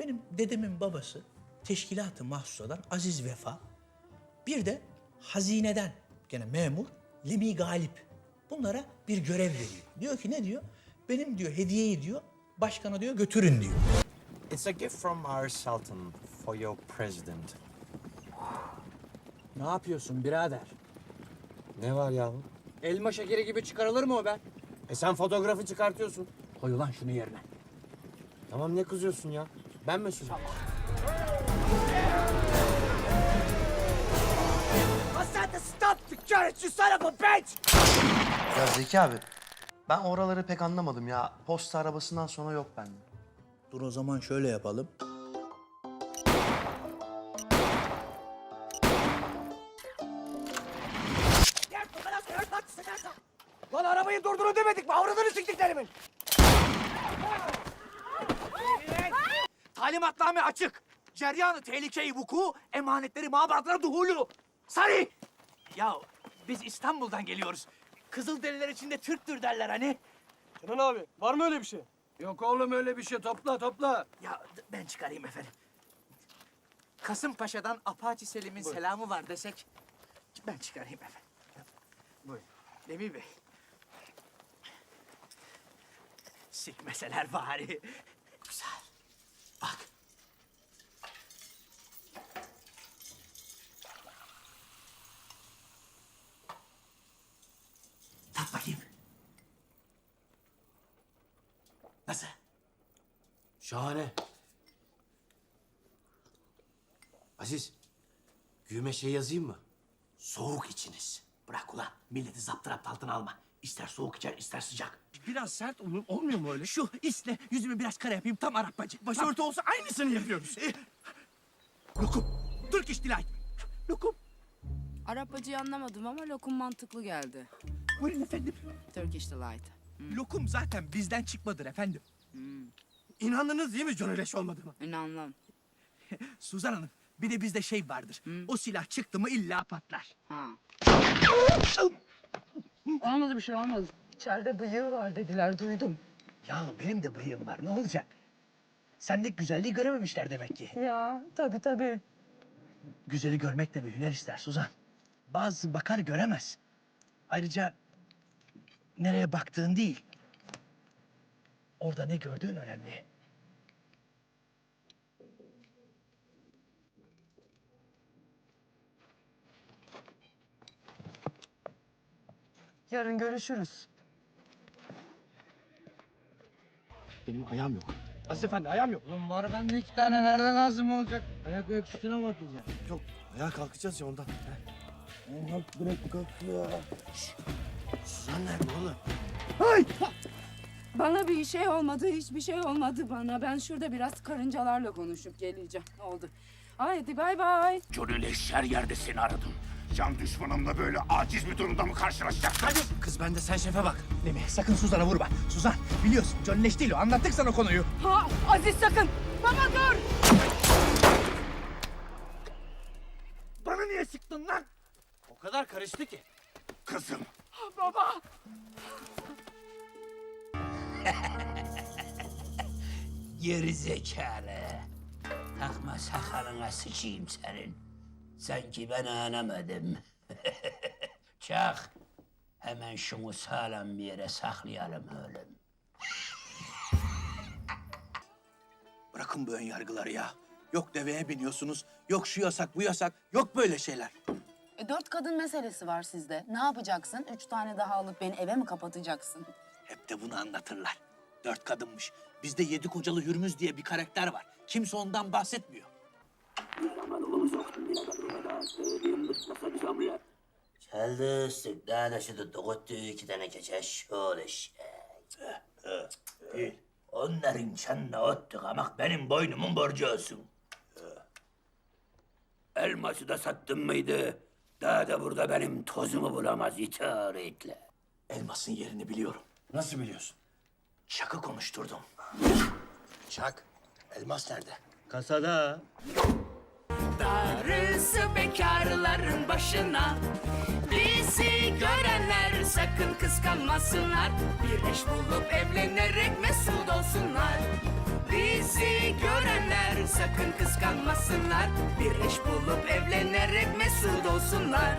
Benim dedemin babası teşkilat-ı mahsusadan Aziz Vefa. Bir de hazineden gene memur Lemi Galip. Bunlara bir görev veriyor. Diyor ki ne diyor? Benim diyor hediyeyi diyor başkana diyor götürün diyor. It's a gift from our Sultan for your president. Ne yapıyorsun birader? Ne var yahu? Elma şekeri gibi çıkarılır mı o be? E sen fotoğrafı çıkartıyorsun. Koy ulan şunu yerine. Tamam ne kızıyorsun ya? Ben mesulüm. Ya Zeki abi, ben oraları pek anlamadım ya. Posta arabasından sonra yok bende. Dur o zaman şöyle yapalım. Lan arabayı durdurun demedik mi? Avradını siktiklerimin. Talimatname açık. Ceryanı tehlikeyi vuku, emanetleri mabadlara duhulu. Sarı! Ya biz İstanbul'dan geliyoruz. Kızılderililer içinde Türktür derler hani. Kenan abi var mı öyle bir şey? Yok oğlum öyle bir şey. Topla topla. Ya ben çıkarayım efendim. Kasımpaşa'dan Apache Selim'in selamı var desek. Ben çıkarayım efendim. Buyurun. Demir Bey. Sikmeseler bari. Güzel. Bak. Tak bakayım. Nasıl? Şahane. Aziz, güğüme şey yazayım mı? Soğuk içiniz. Bırak ulan. Milleti zaptırapt altına alma. İster soğuk içer, ister sıcak. Biraz sert olur, olmuyor mu öyle? Şu isle yüzümü biraz kara yapayım. Tam Arap bacı. Başörtü olsa aynısını yapıyoruz. Lokum. Turkish Delight. Lokum. Arap acıyı anlamadım ama lokum mantıklı geldi. Buyurun efendim. Turkish Delight. Lokum zaten bizden çıkmadır efendim. İnandınız değil mi Johnny Leş olmadığıma? İnanmam. Suzan Hanım, bir de bizde şey vardır. O silah çıktı mı illa patlar. Ha. olmadı bir şey olmadı. İçeride bıyığı var dediler duydum. Ya benim de bıyığım var. Ne olacak? Sendeki güzelliği görememişler demek ki. Ya tabii tabii. Güzeli görmek de bir hüner ister Suzan. Bazı bakar göremez. Ayrıca nereye baktığın değil. Orada ne gördüğün önemli. Yarın görüşürüz. Benim ayağım yok. Aziz Efendi ayağım yok. Oğlum var bende iki tane nereden lazım olacak? Ayak ölçüsüne bakacağım. Yok, ayağa kalkacağız ya ondan. Kalk bırak kalk ya. Suzan nerede oğlum? Bana bir şey olmadı, hiçbir şey olmadı bana. Ben şurada biraz karıncalarla konuşup geleceğim. Oldu. Haydi bay bay. Johnny Leş her yerde seni aradım. Can düşmanımla böyle aciz bir durumda mı karşılaşacaksın? Kız bende sen şefe bak. Değil mi? Sakın Suzan'a vurma. Suzan biliyorsun John Leş değil o. Anlattık sana konuyu. Ha Aziz sakın. Baba dur. Bana niye sıktın lan? O kadar karıştı ki. Kızım. Baba. Geri zekalı. Takma sakalına sıçayım senin. Sanki ben anlamadım. Çak. Hemen şunu sağlam bir yere saklayalım oğlum. Bırakın bu ön yargıları ya. Yok deveye biniyorsunuz, yok şu yasak bu yasak, yok böyle şeyler. E, dört kadın meselesi var sizde. Ne yapacaksın? Üç tane daha alıp beni eve mi kapatacaksın? Hep de bunu anlatırlar. Dört kadınmış. Bizde yedi kocalı Hürmüz diye bir karakter var. Kimse ondan bahsetmiyor. Çaldı da şu tuttu iki tane keçe şöyle şey. Bil, Onların çanına ottuk ama benim boynumun borcu olsun. Elması da sattın mıydı? Daha da burada benim tozumu bulamaz itaretle. Elmasın yerini biliyorum. Nasıl biliyorsun? Çakı konuşturdum. Çak. Elmas nerede? Kasada. Darısı bekarların başına Bizi görenler sakın kıskanmasınlar Bir eş bulup evlenerek mesut olsunlar Bizi görenler sakın kıskanmasınlar Bir eş bulup evlenerek mesut olsunlar